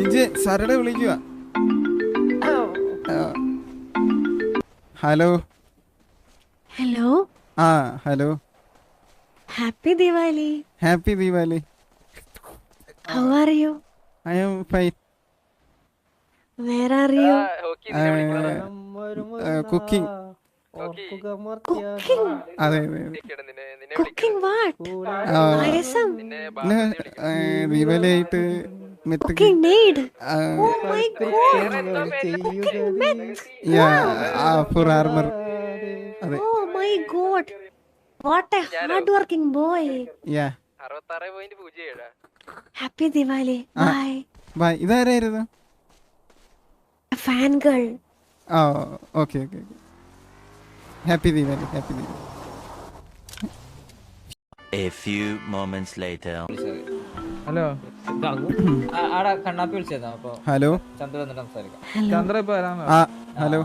നിജ് സരള വിളിക്കുക hello. Hello. Ah hello. Happy Diwali happy Deepavali. How are you I am fine. Where are you cooking. Cooking അതെ അതെ അതെ cooking what ആ, പായസം പിന്നെ, ഏ, ദീപാവലി ആയിട്ട് meth cooking need ah, oh my god yeah, ah, armor. അതെ ഓ my god what a hard working boy yeah അറുപത്താറ് point പൂജ്യം ഏഴാ happy Diwali ah. Bye bye ഇതാരായിരുന്നു fan girl ah okay okay happy Deepavali happy Deepavali A few moments later. Hello hello. Chandra hello.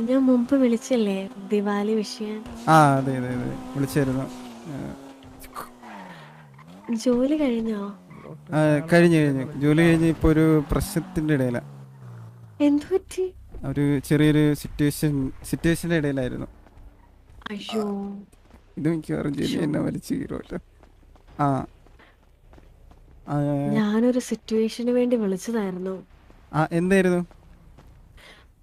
ഞാൻ മുമ്പ് വിളിച്ചില്ലേ ദിവാലി വിഷയം? ആ അതെ അതെ അതെ. വിളിച്ചായിരുന്നു. ജോലി കഴിഞ്ഞോ? കഴിഞ്ഞു കഴിഞ്ഞു. ജോലി കഴിഞ്ഞ് ഇപ്പൊ ഒരു പ്രശ്നത്തിന്റെ ഇടയിലാ. എന്തുപറ്റി ഒരു ചെറിയൊരു സിറ്റുവേഷൻ സിറ്റുവേഷന്റെ ഇടയിലായിരുന്നു. അയ്യോ. ഇത് മിക്കവാറും ജോലി എന്നെ വലിച്ചു കീറുമല്ലോ ആ, ഞാനൊരു സിറ്റുവേഷന് വേണ്ടി വിളിച്ചതായിരുന്നു. ആ എന്തായിരുന്നു?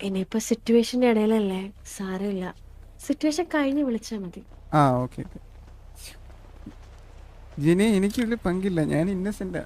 ഇനിയിപ്പോ സിറ്റുവേഷന്റെ ഇടയിലല്ലേ? സാരമില്ല. സിറ്റുവേഷൻ കഴിഞ്ഞ് വിളിച്ചാ മതി. ആ ഓക്കെ ഓക്കെ. ജിനി എനിക്ക് വലിയ പങ്കില്ല. ഞാൻ ഇന്നസെന്റാ.